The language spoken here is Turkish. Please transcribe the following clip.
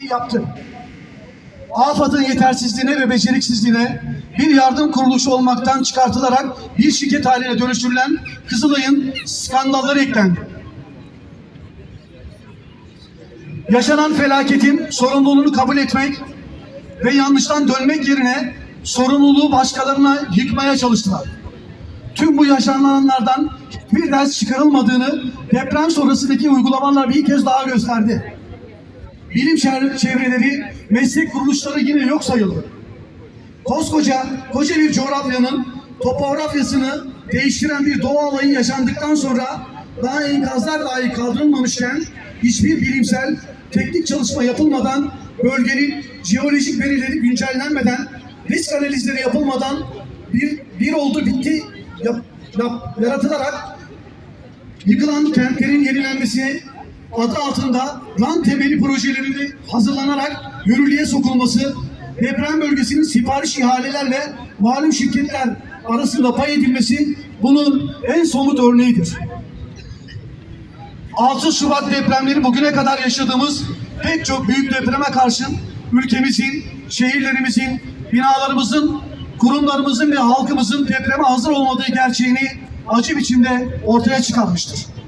yaptı. AFAD'ın yetersizliğine ve beceriksizliğine bir yardım kuruluşu olmaktan çıkartılarak bir şirket haline dönüştürülen Kızılay'ın skandalları eklendi. Yaşanan felaketin sorumluluğunu kabul etmek ve yanlıştan dönmek yerine sorumluluğu başkalarına yıkmaya çalıştılar. Tüm bu yaşananlardan bir ders çıkarılmadığını deprem sonrasındaki uygulamalar bir kez daha gösterdi. Bilim çevre- çevreleri, meslek kuruluşları yine yok sayıldı. Koskoca, koca bir coğrafyanın topografyasını değiştiren bir doğa olayı yaşandıktan sonra daha enkazlar dahi kaldırılmamışken hiçbir bilimsel teknik çalışma yapılmadan bölgenin jeolojik verileri güncellenmeden risk analizleri yapılmadan bir, bir oldu bitti yap, yap- yaratılarak yıkılan kentlerin yenilenmesi adı altında lan temeli projelerinin hazırlanarak yürürlüğe sokulması, deprem bölgesinin sipariş ihalelerle malum şirketler arasında pay edilmesi bunun en somut örneğidir. 6 Şubat depremleri bugüne kadar yaşadığımız pek çok büyük depreme karşın ülkemizin, şehirlerimizin, binalarımızın, kurumlarımızın ve halkımızın depreme hazır olmadığı gerçeğini acı biçimde ortaya çıkarmıştır.